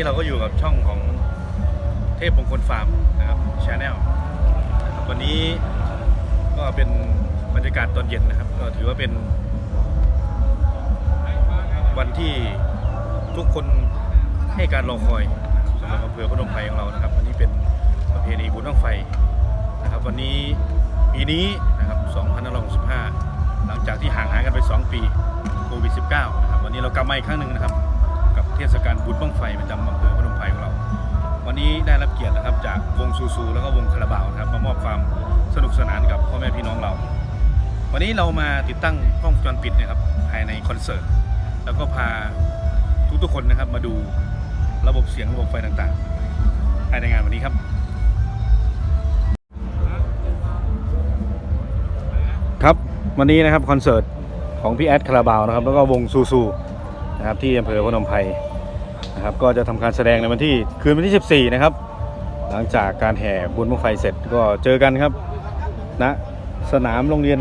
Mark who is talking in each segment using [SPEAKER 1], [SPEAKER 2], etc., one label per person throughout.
[SPEAKER 1] นี้เราก็อยู่กับช่องของเทพมงคลฟาร์มนะครับชาแนลวันนี้ก็เป็นบรรยากาศตอนเย็นนะครับ ก็ถือว่าเป็น วันที่ทุกคนให้การรอคอยสำหรับอำเภอพนมไพรของเรานะครับวันนี้เป็นประเพณีบุญบั้งไฟนะครับ วันนี้ปีนี้นะครับ2565 หลังจากที่ห่างหายกันไป 2 ปีโควิด -19 นะครับวันนี้เรากลับมาอีกครั้งหนึ่งนะครับ ทศกาลบุญบั้งไฟประจำอำเภอพนมไพรของเรา วันนี้ได้รับเกียรตินะครับจากวงซูซูแล้วก็วงคาราบาวนะครับมามอบความสนุกสนานกับพ่อแม่พี่น้องเรา วันนี้เรามาติดตั้งกล้องวงจรปิดนะครับภายในคอนเสิร์ตแล้วก็พาทุกๆคนนะครับมาดูระบบเสียงระบบไฟต่างๆภายในงานวันนี้ครับครับวันนี้นะครับคอนเสิร์ตของพี่แอดคาราบาวนะครับแล้วก็วงซูซูนะครับที่อำเภอพนมไพร นะครับก็จะทำการแสดงในวันที่คืนวันที่ 14 นะครับ หลังจากการแห่บุญบังไฟเสร็จก็เจอกันครับณสนามโรงเรียน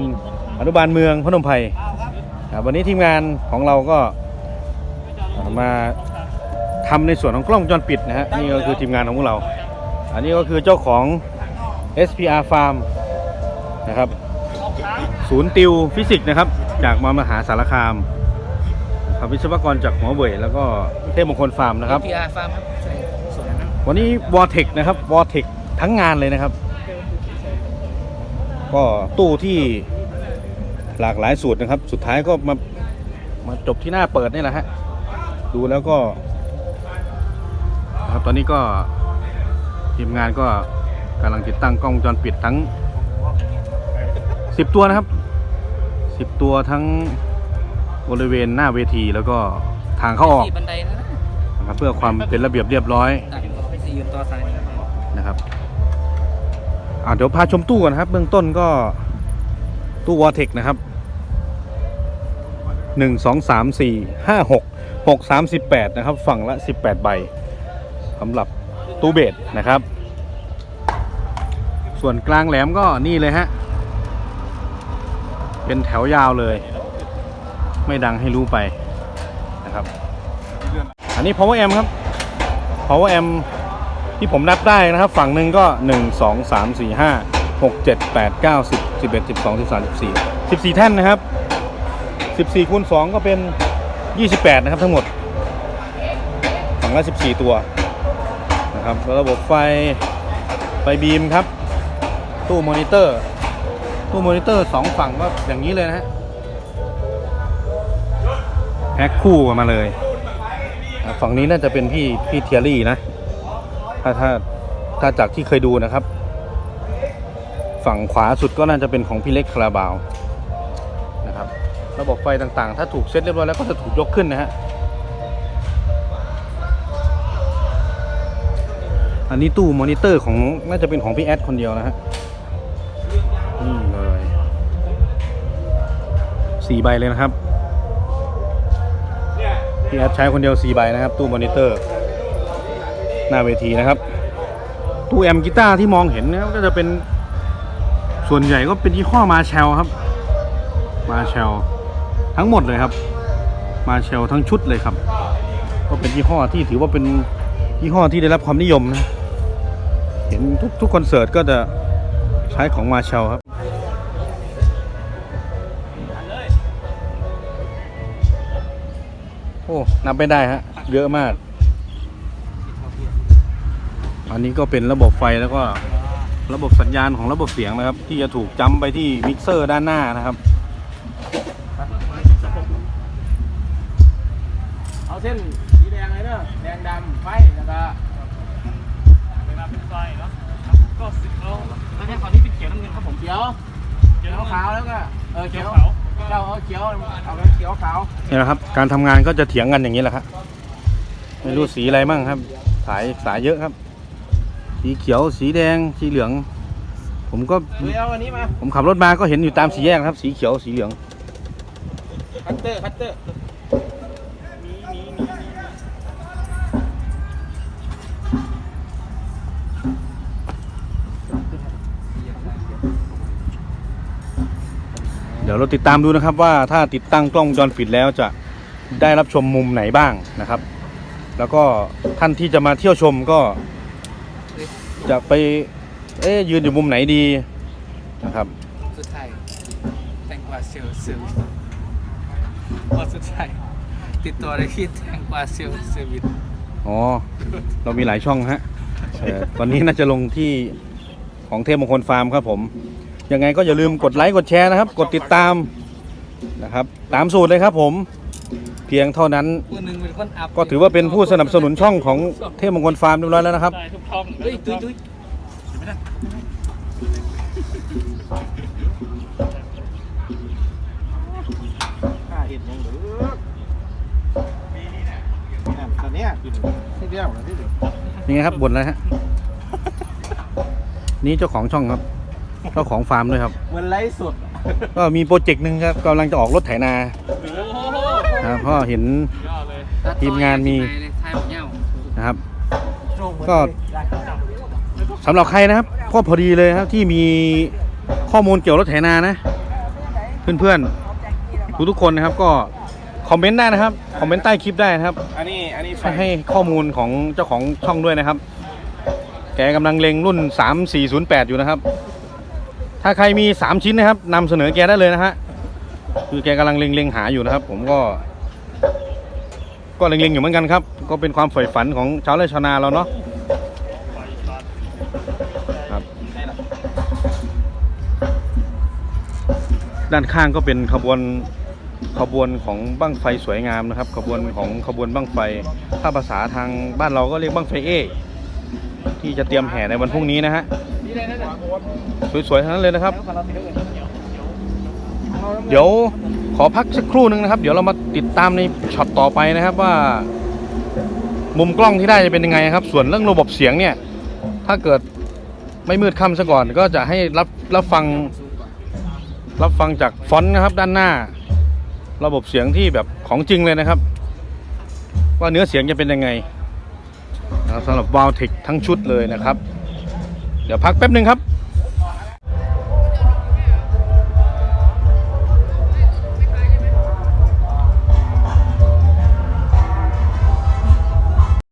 [SPEAKER 1] อนุบาลเมืองพนมไพรครับวันนี้ทีมงานของเราก็มาทำในส่วนของกล้องวงจรปิดนะฮะนี่ก็คือทีมงานของพวกเรา อันนี้ก็คือเจ้าของ SPR Farm นะครับ ศูนย์ติวฟิสิกส์นะครับ จากมมหาสารคาม ครับวิศวกรจากหมอเว่ยแล้วก็เทพมงคลฟาร์มนะครับ
[SPEAKER 2] พีอาร์ฟาร์มครับใช่ส่วนนั้น
[SPEAKER 1] วันนี้วอ r t เทคนะครับวอ r t เทคทั้งงานเลยนะครับ ก็ตู้ที่หลากหลายสูตรนะครับ สุดท้ายก็มามาจบที่หน้าเปิดนี่แหละฮะดูแล้วก็นะครับตอนนี้ก็ทีมงานก็กำลังติดตั้งกล้องวงจรปิดทั้ง 10 ตัวนะครับ 10 ตัวทั้ง บริเวณหน้าเวทีแล้วก็ทางเข้าออก
[SPEAKER 2] ที่บันไดนะ
[SPEAKER 1] นะครับเพื่อความเป็นระเบียบเรียบร้อย
[SPEAKER 2] ต่างไปสี่ยืนต่อซ้ายนะครับ
[SPEAKER 1] นะครับอ่าเดี๋ยวพาชมตู้กันนะครับ เบื้องต้นก็ตู้วอเทคนะครับหนึ่งสองสามสี่ห้าหกหกสามสิบแปดนะครับ ฝั่งละสิบแปดใบสำหรับตู้เบสนะครับ ส่วนกลางแหลมก็นี่เลยฮะเป็นแถวยาวเลย ไม่ดังให้รู้ไปนะครับ อันนี้ power amp ครับ power amp ที่ผมนับได้นะครับ ฝั่งหนึ่งก็ 1 2 3 4 5 6 7 8 9 10 11 12 13 14 14 แท่นนะครับ 14คูณ2ก็เป็น 28 นะครับทั้งหมด ฝั่งละ 14 ตัวนะครับแล้วระบบไฟ ไฟบีมครับ ตู้มอนิเตอร์ ตู้มอนิเตอร์ 2 ฝั่งก็อย่างนี้เลยนะฮะ แพ็คคู่กันมาเลย ฝั่งนี้น่าจะเป็นพี่พี่เทียรี่นะ ถ้าถ้าถ้าจากที่เคยดูนะครับ ฝั่งขวาสุดก็น่าจะเป็นของพี่เล็กคาราบาวนะครับ ระบบไฟต่างๆ ถ้าถูกเซตเรียบร้อยแล้วก็จะถูกยกขึ้นนะฮะ อันนี้ตู้มอนิเตอร์ของน่าจะเป็นของพี่แอดคนเดียวนะฮะนี่เลยสี่ใบเลยนะครับ พี่แอดใช้คนเดียวสี่ใบนะครับ ตู้มอนิเตอร์ หน้าเวทีนะครับ ตู้แอมกีตาร์ที่มองเห็นนะครับก็จะเป็นส่วนใหญ่ก็เป็นยี่ห้อมาเชลครับ มาเชลทั้งหมดเลยครับ มาเชลทั้งชุดเลยครับ ก็เป็นยี่ห้อที่ถือว่าเป็นยี่ห้อที่ได้รับความนิยมนะ เห็นทุกทุกคอนเสิร์ตก็จะใช้ของมาเชลครับ อ้นับไม่ได้ฮะ เยอะมาก อันนี้ก็เป็นระบบไฟแล้วก็ระบบสัญญาณของระบบเสียงนะครับ ที่จะถูกจำไปที่มิกเซอร์ด้านหน้านะครับ
[SPEAKER 2] เอาเส้นสีแดงเลยเนอะแดงดำไฟแล้วก็เวลาเป็นไฟเนาะก็สิบเอาแล้วเนี่ยฝั่งนี้เป็นเขียวน้ำเงินครับผมเขียวเขียวขาวแล้วก็เออเขียว เจ้าเอาเขียวเอาเขียวขาว
[SPEAKER 1] นี่แหละครับ การทำงานก็จะเถียงกันอย่างนี้แหละครับไม่รู้สีอะไรมั่งครับ สายสายเยอะครับ สีเขียวสีแดงสีเหลือง ผมก็
[SPEAKER 2] เฮ้ยเอาอันนี้มา
[SPEAKER 1] ผมขับรถมาก็เห็นอยู่ตามสีแยกนะครับ สีเขียวสีเหลือง
[SPEAKER 2] พัตเตอร์พัตเตอร์
[SPEAKER 1] ดี๋ยวเราติดตามดูนะครับว่าถ้าติดตั้งกล้องวงจรปิดแล้วจะได้รับชมมุมไหนบ้างนะครับ แล้วก็ท่านที่จะมาเที่ยวชมก็ จะไป เอ๊ะยืนอยู่มุมไหนดีนะครับ
[SPEAKER 3] สุดท้ายแตงกวาเซลล์เซอร์วิสพอสุดท้ายติดต่อได้ที่แตงกวาเซลล์เซอร์วิส
[SPEAKER 1] อ๋อ เรามีหลายช่องฮะเอ่อตอนนี้น่าจะลงที่ของเทพมงคลฟาร์มครับผม ยังไงก็อย่าลืมกดไลค์กดแชร์นะครับ กดติดตามนะครับ ตามสูตรเลยครับผม เพียงเท่านั้น
[SPEAKER 3] ผู้หนึ่งเป็นคนอัพ
[SPEAKER 1] ก็ถือว่าเป็นผู้สนับสนุนช่องของเทพมงคลฟาร์มเรียบร้อยแล้วนะครับ
[SPEAKER 2] ได้ทุกช่อง
[SPEAKER 3] เฮ้ยตุ้ยตุ้ย
[SPEAKER 2] ข้าเห็นยังหรือปีนี้เนี่ยตอนเนี้ยกินที่เดียวนะที่หนึ่ง
[SPEAKER 1] ยังไงครับบ่นแล้วฮะ นี่เจ้าของช่องครับ เจ้าของฟาร์มด้วยครับ
[SPEAKER 2] เหมือนไลฟ์สด
[SPEAKER 1] ก็มีโปรเจกต์หนึ่งครับกำลังจะออกรถไถนา
[SPEAKER 2] โอ้โห
[SPEAKER 1] นะครับเพราะเห็น
[SPEAKER 2] ยอดเลย
[SPEAKER 1] ทีมงานมี
[SPEAKER 3] ไทยหมดเงี้ยว
[SPEAKER 1] นะครับ ก็สำหรับใครนะครับก็พอดีเลยครับที่มีข้อมูลเกี่ยวกับรถไถนานะ เพื่อนๆทุกทุกๆคนนะครับก็คอมเมนต์ได้นะครับคอมเมนต์ใต้คลิปได้นะครับ
[SPEAKER 2] อันนี้อันนี้ไฟ
[SPEAKER 1] ให้ให้ข้อมูลของเจ้าของช่องด้วยนะครับ แกกำลังเล็งรุ่น 3408 อยู่นะครับ ถ้าใครมี 3 ชิ้นนะครับนำเสนอแกได้เลยนะฮะคือแกกำลังเล็งๆหาอยู่นะครับ ผมก็ ก็เล็งๆอยู่เหมือนกันครับ ก็เป็นความใฝ่ฝันของชาวไร่ชาวนาเราเนาะครับ ด้านข้างก็เป็นขบวนขบวนของบั้งไฟสวยงามนะครับ ขบวนของขบวนบั้งไฟถ้าภาษาทางบ้านเราก็เรียกบั้งไฟเอที่จะเตรียมแห่ในวันพรุ่งนี้นะฮะ สวยๆทั้งนั้นเลยนะครับ
[SPEAKER 2] เดี๋ยว
[SPEAKER 1] ขอพักสักครู่หนึ่งนะครับ เดี๋ยวเรามาติดตามในช็อตต่อไปนะครับว่า มุมกล้องที่ได้จะเป็นยังไงครับ ส่วนเรื่องระบบเสียงเนี่ย ถ้าเกิดไม่มืดค่ำซะก่อน ก็จะให้รับรับฟัง รับฟังจากฟอนต์นะครับด้านหน้า ระบบเสียงที่แบบของจริงเลยนะครับ ว่าเนื้อเสียงจะเป็นยังไงสำหรับวาวเทคทั้งชุดเลยนะครับ ดี๋ยวพักแป๊บหนึ่งครับ